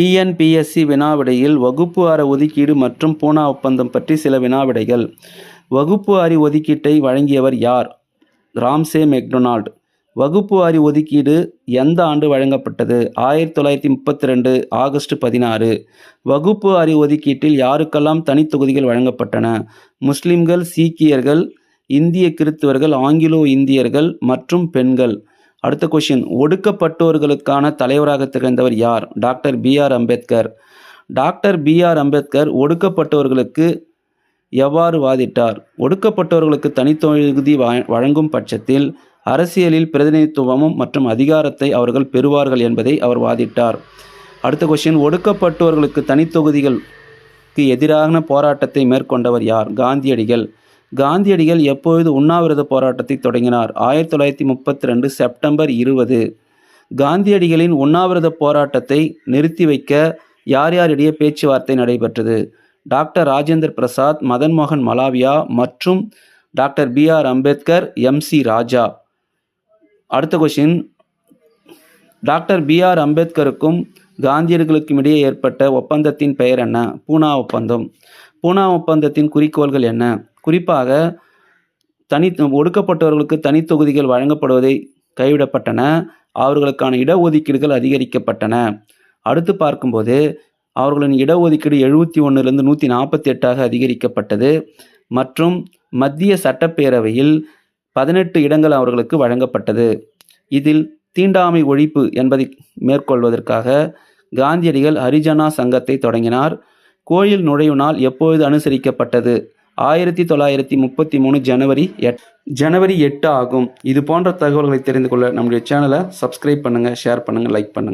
TNPSC வினாவிடையில் வகுப்பு அற ஒதுக்கீடு மற்றும் பூனா ஒப்பந்தம் பற்றி சில வினாவிடைகள். வகுப்பு அறி ஒதுக்கீட்டை வழங்கியவர் யார்? Ramsay MacDonald. வகுப்பு அறி ஒதுக்கீடு எந்த ஆண்டு வழங்கப்பட்டது? ஆயிரத்தி தொள்ளாயிரத்தி முப்பத்தி ரெண்டு ஆகஸ்ட் பதினாறு. வகுப்பு அறி ஒதுக்கீட்டில் யாருக்கெல்லாம் தனித்தொகுதிகள் வழங்கப்பட்டன? முஸ்லிம்கள் சீக்கியர்கள் இந்திய கிறித்தவர்கள் ஆங்கிலோ இந்தியர்கள் மற்றும் பெண்கள். அடுத்த கொஷின் ஒடுக்கப்பட்டோர்களுக்கான தலைவராக திகழ்ந்தவர் யார்? Doctor B R Ambedkar. Doctor B R Ambedkar ஒடுக்கப்பட்டவர்களுக்கு எவ்வாறு வாதிட்டார்? ஒடுக்கப்பட்டவர்களுக்கு தனித்தொகுதி வழங்கும் பட்சத்தில் அரசியலில் பிரதிநிதித்துவமும் மற்றும் அதிகாரத்தை அவர்கள் பெறுவார்கள் என்பதை அவர் வாதிட்டார். அடுத்த கொஸ்டின் ஒடுக்கப்பட்டவர்களுக்கு தனித்தொகுதிகளுக்கு எதிரான போராட்டத்தை மேற்கொண்டவர் யார்? காந்தியடிகள். காந்தியடிகள் எப்பொழுது உண்ணாவிரத போராட்டத்தை தொடங்கினார்? ஆயிரத்தி தொள்ளாயிரத்தி முப்பத்தி ரெண்டு செப்டம்பர் இருபது. காந்தியடிகளின் உண்ணாவிரத போராட்டத்தை நிறுத்தி வைக்க யார் யாரிடையே பேச்சுவார்த்தை நடைபெற்றது? டாக்டர் ராஜேந்தர் பிரசாத் மதன் மோகன் மலாவியா மற்றும் doctor B R Ambedkar M C Raja. அடுத்த கொஷின் டாக்டர் பி ஆர் அம்பேத்கருக்கும் காந்தியடிகளுக்கும் இடையே ஏற்பட்ட ஒப்பந்தத்தின் பெயர் என்ன? பூனா ஒப்பந்தம். பூனா ஒப்பந்தத்தின் குறிக்கோள்கள் என்ன? குறிப்பாக தனி ஒடுக்கப்பட்டவர்களுக்கு தனித்தொகுதிகள் வழங்கப்படுவதை கைவிடப்பட்டன. அவர்களுக்கான இடஒதுக்கீடுகள் அதிகரிக்கப்பட்டன. அடுத்து பார்க்கும்போது அவர்களின் இடஒதுக்கீடு எழுபத்தி ஒன்றுலேருந்து நூற்றி நாற்பத்தி எட்டாக அதிகரிக்கப்பட்டது. மற்றும் மத்திய சட்டப்பேரவையில் பதினெட்டு இடங்கள் அவர்களுக்கு வழங்கப்பட்டது. இதில் தீண்டாமை ஒழிப்பு என்பதை மேற்கொள்வதற்காக காந்தியடிகள் ஹரிஜனா சங்கத்தை தொடங்கினார். கோயில் நுழைவு நாள் எப்பொழுது அனுசரிக்கப்பட்டது? ஆயிரத்தி தொள்ளாயிரத்தி முப்பத்தி மூணு ஜனவரி எட் ஜனவரி எட்டு ஆகும். இது போன்ற தகவல்களை தெரிந்து கொள்ள நம்முடைய சேனலை சப்ஸ்கிரைப் பண்ணுங்கள் ஷேர் பண்ணுங்கள் லைக் பண்ணுங்கள்